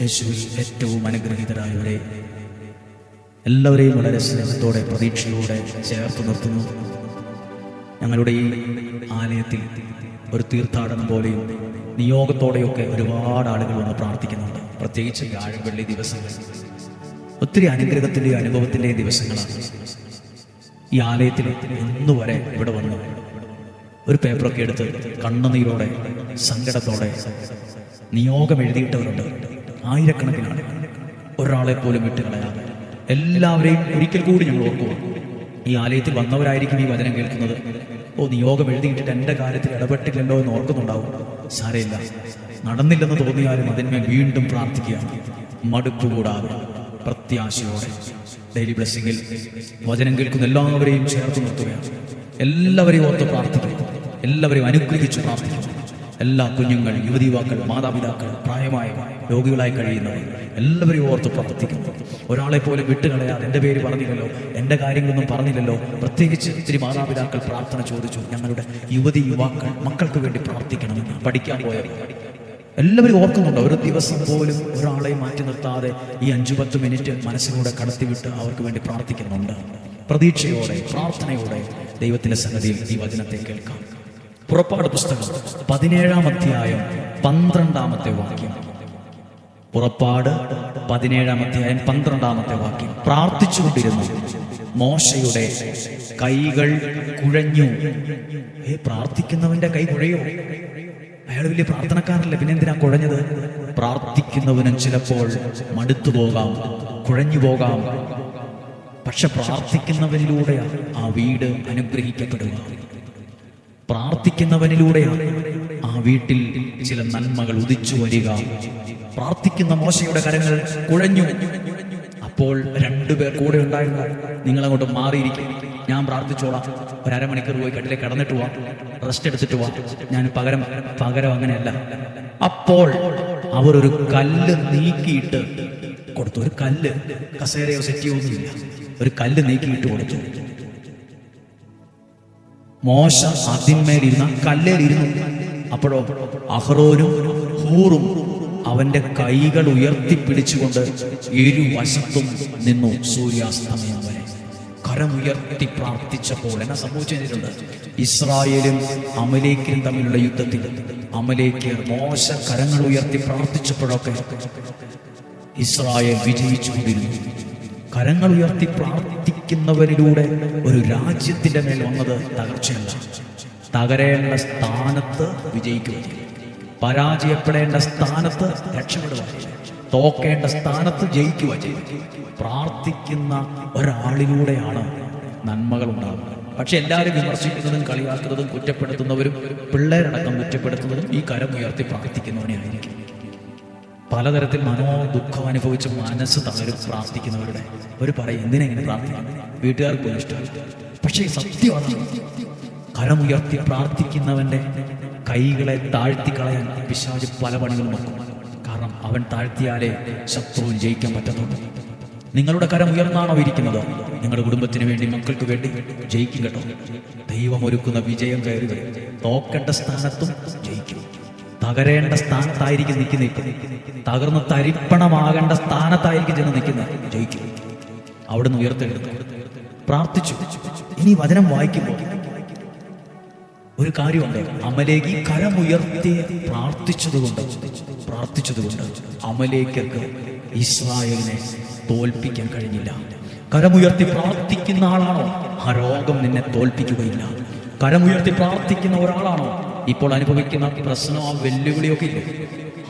യേശുവിൽ ഏറ്റവും അനുഗ്രഹീതരായവരെ എല്ലാവരെയും വളരെ സ്നേഹത്തോടെ പ്രതീക്ഷയോടെ ചേർത്ത് നിർത്തുന്നു. ഞങ്ങളുടെ ഈ ആലയത്തിൽ ഒരു തീർത്ഥാടനം പോലെയും നിയോഗത്തോടെയൊക്കെ ഒരുപാട് ആളുകൾ വന്ന് പ്രാർത്ഥിക്കുന്നുണ്ട്. പ്രത്യേകിച്ച് വ്യാഴം വെള്ളി ദിവസങ്ങൾ. ഒത്തിരി അനുഗ്രഹത്തിന്റെയും അനുഭവത്തിന്റെയും ദിവസങ്ങളാണ്. ഈ ആലയത്തിൽ ഇന്നുവരെ ഇവിടെ വന്നു ഒരു പേപ്പറൊക്കെ എടുത്ത് കണ്ണുനീരോടെ സങ്കടത്തോടെ നിയോഗം എഴുതിയിട്ടവരുണ്ട്. ആയിരക്കണക്കിനാണ്. ഒരാളെ പോലും വിട്ടുകളയാതെ. എല്ലാവരെയും ഒരിക്കൽ കൂടി ഞങ്ങൾ ഓർക്കുക ഈ ആലയത്തിൽ വന്നവരായിരിക്കും ഈ വചനം കേൾക്കുന്നത്. ഓ നിയോഗം എഴുതിയിട്ടിട്ട് എന്റെ കാര്യത്തിൽ ഇടപെട്ടില്ലല്ലോ എന്ന് ഓർക്കുന്നുണ്ടാവും. സാരയില്ല നടന്നില്ലെന്ന് തോന്നിയാലും അതിന്മേൽ വീണ്ടും പ്രാർത്ഥിക്കുക മടുപ്പ് കൂടാതെ പ്രത്യാശയോടെ. ഡെയിലി ബ്ലെസ്സിങ്ങിൽ വചനം കേൾക്കുന്ന എല്ലാവരെയും ചേർത്ത് നിർത്തുകയാണ്. എല്ലാവരെയും ഓർത്ത് പ്രാർത്ഥിക്കുക എല്ലാവരെയും അനുഗ്രഹിച്ച് പ്രാർത്ഥിക്കുന്നു എല്ലാ കുഞ്ഞുങ്ങൾ യുവതി യുവാക്കൾ മാതാപിതാക്കൾ പ്രായമായ രോഗികളായി കഴിയുന്നവർ എല്ലാവരെയും ഓർത്ത് പ്രവർത്തിക്കുന്നു ഒരാളെ പോലും വിട്ടുകളയാതെ എന്റെ പേര് പറഞ്ഞില്ലല്ലോ എന്റെ കാര്യങ്ങളൊന്നും പറഞ്ഞില്ലല്ലോ പ്രത്യേകിച്ച് ഇത്തിരി മാതാപിതാക്കൾ പ്രാർത്ഥന ചോദിച്ചു. ഞങ്ങളുടെ യുവതി യുവാക്കൾ മക്കൾക്ക് വേണ്ടി പ്രവർത്തിക്കണം പഠിക്കാൻ പോയ എല്ലാവരും ഓർക്കുന്നുണ്ട് ഒരു ദിവസം പോലും ഒരാളെ മാറ്റി നിർത്താതെ ഈ അഞ്ചു പത്ത് മിനിറ്റ് മനസ്സിലൂടെ കടത്തിവിട്ട് അവർക്ക് വേണ്ടി പ്രാർത്ഥിക്കുന്നുണ്ട്. പ്രതീക്ഷയോടെ പ്രാർത്ഥനയോടെ ദൈവത്തിന്റെ സന്നദ്ധിയിൽ ഈ വചനത്തെ കേൾക്കാം. പുറപ്പാട് പുസ്തകം പതിനേഴാം അധ്യായം പന്ത്രണ്ടാമത്തെ വാക്യം. പുറപ്പാട് പതിനേഴാം അധ്യായം പന്ത്രണ്ടാമത്തെ വാക്യം. പ്രാർത്ഥിച്ചുകൊണ്ടിരുന്നു. മോശയുടെ കൈകൾ കുഴഞ്ഞു. ഏ പ്രാർത്ഥിക്കുന്നവന്റെ കൈ കുഴയോ? അയാൾ വലിയ പ്രാർത്ഥനക്കാരല്ല പിന്നെ എന്തിനാ കുഴഞ്ഞത്? പ്രാർത്ഥിക്കുന്നവനും ചിലപ്പോൾ മടുത്തു പോകാം കുഴഞ്ഞു പോകാം. പക്ഷെ പ്രാർത്ഥിക്കുന്നവരിലൂടെ ആ വീട് അനുഗ്രഹിക്കപ്പെടുക. പ്രാർത്ഥിക്കുന്നവനിലൂടെയാണ് ആ വീട്ടിൽ ചില നന്മകൾ ഉദിച്ചു വരിക. പ്രാർത്ഥിക്കുന്ന മോശയുടെ കരങ്ങൾ കുഴഞ്ഞു. അപ്പോൾ രണ്ടുപേർ കൂടെ ഉണ്ടായിരുന്നു. നിങ്ങൾ അങ്ങോട്ട് മാറിയിരിക്കും. ഞാൻ പ്രാർത്ഥിച്ചോളാം. ഒരു അരമണിക്കൂർ പോയി കട്ടിലെ കടന്നിട്ട് പോവാം റെസ്റ്റ് എടുത്തിട്ട് പോവാം ഞാൻ പകരം പകരം അങ്ങനെയല്ല. അപ്പോൾ അവർ ഒരു കല്ല് നീക്കിയിട്ട് കൊടുത്തു. ഒരു കല്ല്. കസേരയോ സെറ്റിയോ ഒന്നുമില്ല. ഒരു കല്ല് നീക്കിയിട്ട് കൊടുത്തു. മോശ അതിന്മേലിരുന്ന കല്ലേലിരുന്നു. അപ്പോഴോ അഹ്റോനും ഹൂറും അവന്റെ കൈകൾ ഉയർത്തിപ്പിടിച്ചുകൊണ്ട് ഇരുവശത്തും നിന്നു സൂര്യാസ്തമയം വരെ. കരമുയർത്തി പ്രാർത്ഥിച്ചപ്പോൾ എന്നെ സംഭവിച്ചിട്ടുണ്ട് ഇസ്രായേലും അമലേക്കും തമ്മിലുള്ള യുദ്ധത്തിൽ അമലേക്ക് മോശ കരങ്ങൾ ഉയർത്തി പ്രാർത്ഥിച്ചപ്പോഴൊക്കെ ഇസ്രായേൽ വിജയിച്ചുകൊണ്ടിരുന്നു. കരങ്ങൾ ഉയർത്തി പ്രാർത്ഥിക്കുന്നവരിലൂടെ ഒരു രാജ്യത്തിന്റെ മേൽ വന്നത് തകർച്ചയല്ല. തകരേണ്ട സ്ഥാനത്ത് വിജയിക്കുക പരാജയപ്പെടേണ്ട സ്ഥാനത്ത് രക്ഷപ്പെടുക തോക്കേണ്ട സ്ഥാനത്ത് ജയിക്കുക പ്രാർത്ഥിക്കുന്ന ഒരാളിലൂടെയാണ് നന്മകൾ ഉണ്ടാകുന്നത് പക്ഷെ എല്ലാവരും വിമർശിക്കുന്നതും കളിയാക്കുന്നതും കുറ്റപ്പെടുത്തുന്നവരും പിള്ളേരടക്കം കുറ്റപ്പെടുത്തുന്നതും ഈ കരം ഉയർത്തി പ്രാർത്ഥിക്കുന്നവനെ ആയിരിക്കും പലതരത്തിൽ മനോ ദുഃഖം അനുഭവിച്ച് മനസ്സ് തളരും പ്രാർത്ഥിക്കുന്നവരുടെ ഒരു പറയും എന്തിനെങ്ങനെ പ്രാർത്ഥിക്കും വീട്ടുകാർക്ക് പോലും ഇഷ്ടമാണ് പക്ഷേ സത്യമാണ് കരമുയർത്തി പ്രാർത്ഥിക്കുന്നവന്റെ കൈകളെ താഴ്ത്തി കളയാൻ പിശാജ് പല പണികളും നോക്കും കാരണം അവൻ താഴ്ത്തിയാലേ ശത്രുവിൽ ജയിക്കാൻ പറ്റത്തുള്ളൂ. നിങ്ങളുടെ കരം ഉയർന്നാണോ ഇരിക്കുന്നത്? നിങ്ങളുടെ കുടുംബത്തിന് വേണ്ടി മക്കൾക്ക് വേണ്ടി ജയിക്കും കേട്ടോ. ദൈവം ഒരുക്കുന്ന വിജയം കയറി തോക്കേണ്ട സ്ഥാനത്തും ജയിക്കും. തകരേണ്ട സ്ഥാനത്തായിരിക്കും നിൽക്കുന്നത്. തകർന്ന് തരിപ്പണമാകേണ്ട സ്ഥാനത്തായിരിക്കും ചെന്ന് നിൽക്കുന്നത്. ജയിക്കും. അവിടുന്ന് ഉയർത്തെടുത്തു പ്രാർത്ഥിച്ചു. ഇനി വചനം വായിക്കുമ്പോൾ ഒരു കാര്യമുണ്ട്. അമലേഖി കരമുയർത്തി പ്രാർത്ഥിച്ചതുകൊണ്ട് പ്രാർത്ഥിച്ചതുകൊണ്ട് അമലേക്കർക്ക് ഇസ്രായേലിനെ തോൽപ്പിക്കാൻ കഴിഞ്ഞില്ല. കരമുയർത്തി പ്രാർത്ഥിക്കുന്ന ആളാണോ? ആ രോഗം നിന്നെ തോൽപ്പിക്കുകയില്ല. കരമുയർത്തി പ്രാർത്ഥിക്കുന്ന ഒരാളാണോ? ഇപ്പോൾ അനുഭവിക്കുന്ന പ്രശ്നമോ വെല്ലുവിളിയൊക്കെ ഇല്ലേ?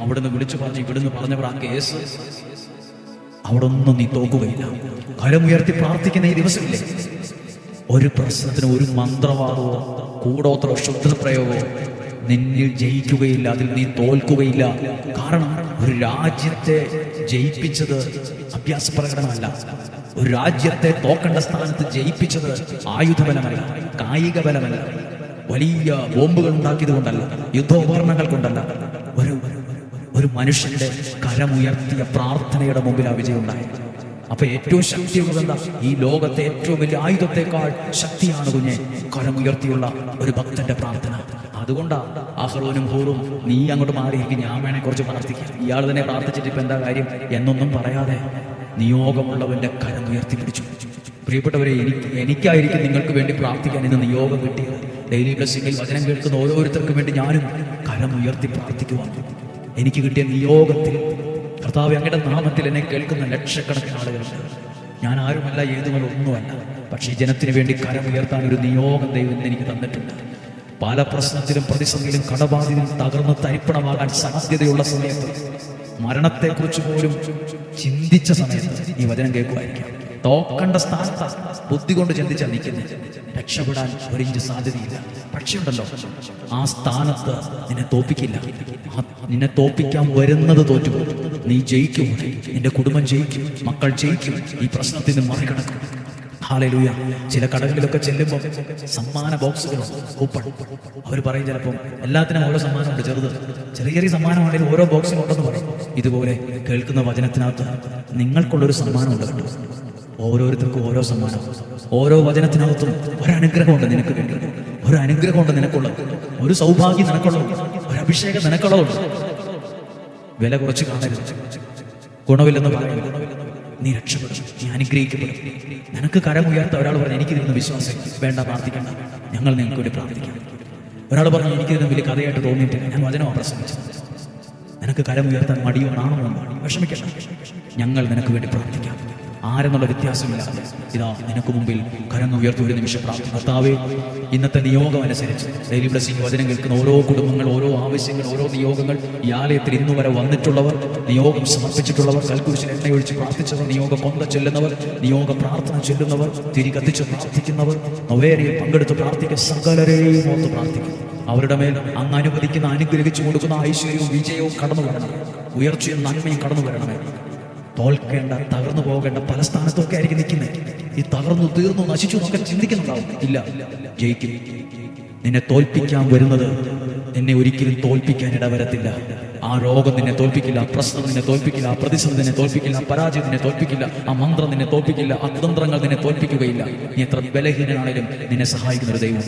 അവിടുന്ന് വിളിച്ചു പറഞ്ഞു ഇവിടുന്ന് പറഞ്ഞവർ ആ കേസ്. അവിടെ ഒന്നും നീ തോക്കുകയില്ല കരമുയർത്തി പ്രാർത്ഥിക്കുന്ന ഈ ദിവസമില്ലേ? ഒരു പ്രശ്നത്തിന് ഒരു മന്ത്രവാദമോ കൂടോത്ര ശുദ്ധപ്രയോഗമോ നിന്നിൽ ജയിക്കുകയില്ല അതിൽ നീ തോൽക്കുകയില്ല. കാരണം ഒരു രാജ്യത്തെ ജയിപ്പിച്ചത് അഭ്യാസ പ്രകടനമല്ല. ഒരു രാജ്യത്തെ തോക്കേണ്ട സ്ഥാനത്ത് ജയിപ്പിച്ചത് ആയുധബലമല്ല കായിക ബലമല്ല. വലിയ ബോംബുകൾ ഉണ്ടാക്കിയത് കൊണ്ടല്ല യുദ്ധോപകരണങ്ങൾ കൊണ്ടല്ല. ഒരു ഒരു മനുഷ്യന്റെ കരമുയർത്തിയ പ്രാർത്ഥനയുടെ മുമ്പിൽ ആ വിജയം ഉണ്ടായി അപ്പൊ ഏറ്റവും ശക്തിയുള്ളത് എന്താ? ഈ ലോകത്തെ ഏറ്റവും വലിയ ആയുധത്തെക്കാൾ ശക്തിയാണ് കുഞ്ഞെ കരമുയർത്തിയുള്ള ഒരു ഭക്തന്റെ പ്രാർത്ഥന. അതുകൊണ്ടാ അഹ്റോനും ഹൂറും നീ അങ്ങോട്ട് മാറിയിരിക്കും ഞാൻ വേണേ കുറച്ച് പ്രാർത്ഥിക്കാം. ഇയാൾ തന്നെ പ്രാർത്ഥിച്ചിട്ട് ഇപ്പൊ എന്താ കാര്യം? എന്നൊന്നും പറയാതെ നിയോഗമുള്ളവന്റെ കരമുയർത്തി പിടിച്ചു. പ്രിയപ്പെട്ടവരെ എനിക്ക് എനിക്കായിരിക്കും നിങ്ങൾക്ക് വേണ്ടി പ്രാർത്ഥിക്കാൻ ഇന്ന് നിയോഗം കിട്ടിയത്. ഡെയിലി ബ്ലസ്സിംഗിൽ വചനം കേൾക്കുന്ന ഓരോരുത്തർക്കും വേണ്ടി ഞാനും കരം ഉയർത്തി പ്രാർത്ഥിക്കുവാൻ. എനിക്ക് കിട്ടിയ നിയോഗത്തിൽ കർത്താവ് അങ്ങയുടെ നാമത്തിൽ എന്നെ കേൾക്കുന്ന ലക്ഷക്കണക്കിന് ആളുകളുണ്ട്. ഞാൻ ആരുമല്ല ഏതുമല്ല ഒന്നുമല്ല. പക്ഷേ ജനത്തിന് വേണ്ടി കരം ഉയർത്താൻ ഒരു നിയോഗം ദൈവം എനിക്ക് തന്നിട്ടുണ്ട്. പല പ്രശ്നത്തിലും പ്രതിസന്ധിയിലും കടബാധിതം തകർന്ന് തരിപ്പണമാകാൻ സാധ്യതയുള്ള സമയത്ത് മരണത്തെക്കുറിച്ച് പോലും ചിന്തിച്ച സമയത്ത് ഈ വചനം കേൾക്കുമായിരിക്കാം. തോക്കണ്ട ബുദ്ധി കൊണ്ട് ചിന്തിച്ചാൽ നിൽക്കുന്നത് രക്ഷപ്പെടാൻ ഒരിഞ്ച് സാധ്യതയില്ല. പക്ഷേ ഉണ്ടല്ലോ ആ സ്ഥാനത്ത് നിന്നെ തോപ്പിക്കില്ല. നിന്നെ തോപ്പിക്കാൻ വരുന്നത് തോറ്റുപോകും. നീ ജയിക്കും. നിന്റെ കുടുംബം ജയിക്കും. മക്കൾ ജയിക്കും. ഈ പ്രശ്നത്തിന് മറികടക്കും. ഹാലലൂയ. ചില കടകളിലൊക്കെ ചെല്ലുമ്പോൾ സമ്മാന ബോക്സുകൾ കൂപ്പൺ. അവർ പറയും ചിലപ്പോൾ എല്ലാത്തിനും ഓരോ സമ്മാനമുണ്ട് ചെറുത്. ചെറിയ ചെറിയ സമ്മാനമാണെങ്കിലും ഓരോ ബോക്സിലും ഉണ്ടെന്ന് പറയും. ഇതുപോലെ കേൾക്കുന്ന വചനത്തിനകത്ത് നിങ്ങൾക്കുള്ളൊരു സമ്മാനമുണ്ട് കേട്ടോ. ഓരോരുത്തർക്കും ഓരോ സമ്മാനം. ഓരോ വചനത്തിനകത്തും ഒരനുഗ്രഹമുണ്ട് നിനക്ക് വേണ്ടി. ഒരു അനുഗ്രഹമുണ്ട് നിനക്കുള്ളത് ഒരു സൗഭാഗ്യം നിനക്കുള്ളത് ഒരു അഭിഷേകം നിനക്കുള്ളതുണ്ട് വില കുറച്ച് കാണരുത്. ഗുണമില്ലെന്ന് പറഞ്ഞു നീ രക്ഷപ്പെടും. നീ അനുഗ്രഹിക്കപ്പെടും. നിനക്ക് കരമുയർത്ത ഒരാൾ പറഞ്ഞു എനിക്ക് എനിക്കിതിരുന്ന് വിശ്വാസം വേണ്ട പ്രാർത്ഥിക്കണ്ട. ഞങ്ങൾ നിങ്ങൾക്ക് വേണ്ടി പ്രാർത്ഥിക്കാം. ഒരാൾ പറഞ്ഞു എനിക്ക് എനിക്കിതിന് വലിയ കഥയായിട്ട് തോന്നിയിട്ടില്ല. ഞാൻ വചനം പ്രസംഗിച്ചത്. നിനക്ക് കരമുയർത്താൻ മടിയോ നാണോ വിഷമിക്കണം ഞങ്ങൾ നിനക്ക് വേണ്ടി പ്രാർത്ഥിക്കാം. ആരെന്നുള്ള വ്യത്യാസമില്ല. ഇതാ നിനക്ക് മുമ്പിൽ കരങ്ങുയർത്തു ഒരു നിമിഷം പ്രാർത്ഥന കർത്താവേ ഇന്നത്തെ നിയോഗം അനുസരിച്ച് ഡെയിലി ബ്ലസ്സിംഗ് വചനം കേൾക്കുന്ന ഓരോ കുടുംബങ്ങൾ ഓരോ ആവശ്യങ്ങൾ ഓരോ നിയോഗങ്ങൾ ഈ ആലയത്തിൽ ഇന്നു വരെ വന്നിട്ടുള്ളവർ നിയോഗം സമർപ്പിച്ചിട്ടുള്ളവർ കൽക്കുരിശിൽ എണ്ണയൊഴിച്ച് പ്രാർത്ഥിച്ചവർ നിയോഗ കൊന്ത ചെല്ലുന്നവർ നിയോഗ പ്രാർത്ഥന ചെല്ലുന്നവർ തിരി കത്തിച്ച് പ്രാർത്ഥിക്കുന്നവർ നൊവേരയിൽ പങ്കെടുത്ത് പ്രാർത്ഥിക്കുക സകലരെയും ഓർത്ത് പ്രാർത്ഥിക്കും. അവരുടെ മേൽ അങ്ങ് അനുവദിക്കുന്ന അനുഗ്രഹിച്ചു കൊടുക്കുന്ന ഐശ്വര്യവും വിജയവും കടന്നു വരണമേ ഉയർച്ചയും നന്മയും കടന്നു വരണമേ. തോൽക്കേണ്ട തകർന്നു പോകേണ്ട പല സ്ഥാനത്തൊക്കെ ആയിരിക്കും നിൽക്കുന്നത് ഈ തകർന്നു തീർന്നു നശിച്ചു എന്നൊക്കെ ചിന്തിക്കുന്നുണ്ടാവും. ഇല്ല ജയിക്കും. നിന്നെ തോൽപ്പിക്കാൻ വരുന്നത് നിന്നെ ഒരിക്കലും തോൽപ്പിക്കാൻ ഇടവരത്തില്ല. ആ രോഗം നിന്നെ തോൽപ്പിക്കില്ല പ്രശ്നം നിന്നെ തോൽപ്പിക്കില്ല പ്രതിസന്ധി നിന്നെ തോൽപ്പിക്കില്ല പരാജയം നിന്നെ തോൽപ്പിക്കില്ല ആ മന്ത്രം നിന്നെ തോൽപ്പിക്കില്ല ആ നിന്നെ തോൽപ്പിക്കുകയില്ല. നീ എത്ര ബലഹീനനാണെങ്കിലും നിന്നെ സഹായിക്കുന്ന ഒരു ദൈവം.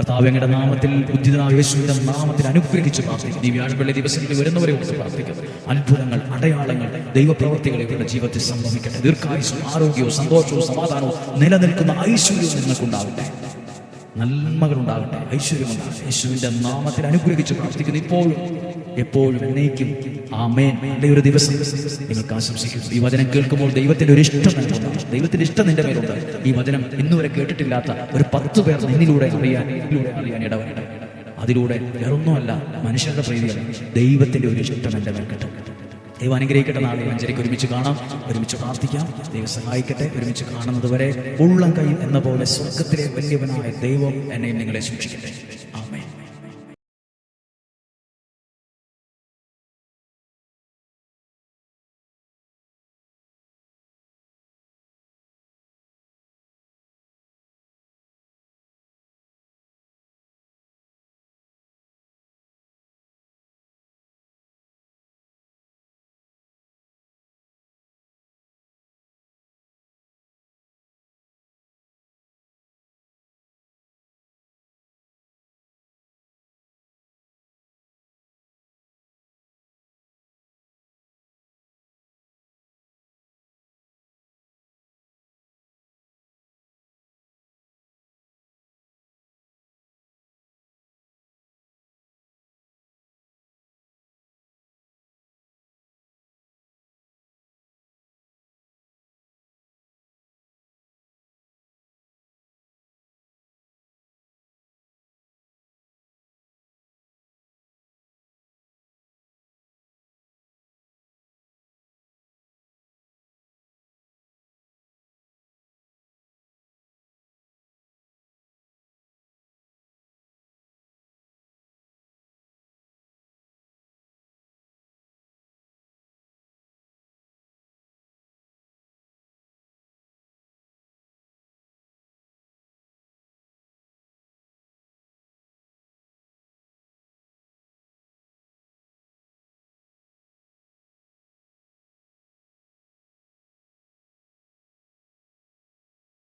കർത്താവ് നാമത്തിൽ ബുദ്ധിതനായ യേശുവിന്റെ നാമത്തിൽ അനുഗ്രഹിച്ച് പ്രാർത്ഥിക്കും ഈ വ്യാഴപ്പള്ളി ദിവസങ്ങളിൽ വരുന്നവരെ കുറിച്ച് പ്രാർത്ഥിക്കും അത്ഭുതങ്ങൾ അടയാളങ്ങൾ ദൈവപ്രവർത്തികൾ ഇവരുടെ ജീവിതത്തിൽ സംഭവിക്കട്ടെ. ദീർഘായുസും ആരോഗ്യവും സന്തോഷവും സമാധാനവും നിലനിൽക്കുന്ന ഐശ്വര്യവും നിങ്ങൾക്കുണ്ടാവട്ടെ. നന്മകൾ ഉണ്ടാകട്ടെ ഐശ്വര്യമുണ്ടാകട്ടെ. യേശുവിന്റെ നാമത്തിൽ അനുഗ്രഹിച്ച് പ്രാർത്ഥിക്കുന്നു. ഇപ്പോഴും എപ്പോഴും ഉന്നയിക്കും ആമേൻ. ഒരു ദിവസം നിങ്ങൾക്ക് ആശംസിക്കും ഈ വചനം കേൾക്കുമ്പോൾ ദൈവത്തിന്റെ ഒരു ഇഷ്ടം ദൈവത്തിന്റെ ഇഷ്ടം നിന്റെ മേലുണ്ട്. ഈ വചനം ഇന്നുവരെ കേട്ടിട്ടില്ലാത്ത ഒരു പത്ത് പേർ നിന്നിലൂടെ അറിയാൻ ഇതിലൂടെ അറിയാൻ ഇടവരട്ടെ. അതിലൂടെ വേറൊന്നുമല്ല മനുഷ്യരുടെ പ്രീതിയല്ല ദൈവത്തിന്റെ ഒരു ഇഷ്ടം എന്റെ മേൽ കിട്ടും ദൈവം അനുഗ്രഹിക്കട്ടെ. നാളെ അഞ്ചരയ്ക്ക് ഒരുമിച്ച് കാണാം. ഒരുമിച്ച് പ്രാർത്ഥിക്കാം. ദൈവം സഹായിക്കട്ടെ. ഒരുമിച്ച് കാണുന്നത് വരെ ഉള്ളം കൈ എന്ന പോലെ സ്വർഗത്തിലെ വലിയവനായ ദൈവം എന്നെയും നിങ്ങളെ സൂക്ഷിക്കട്ടെ.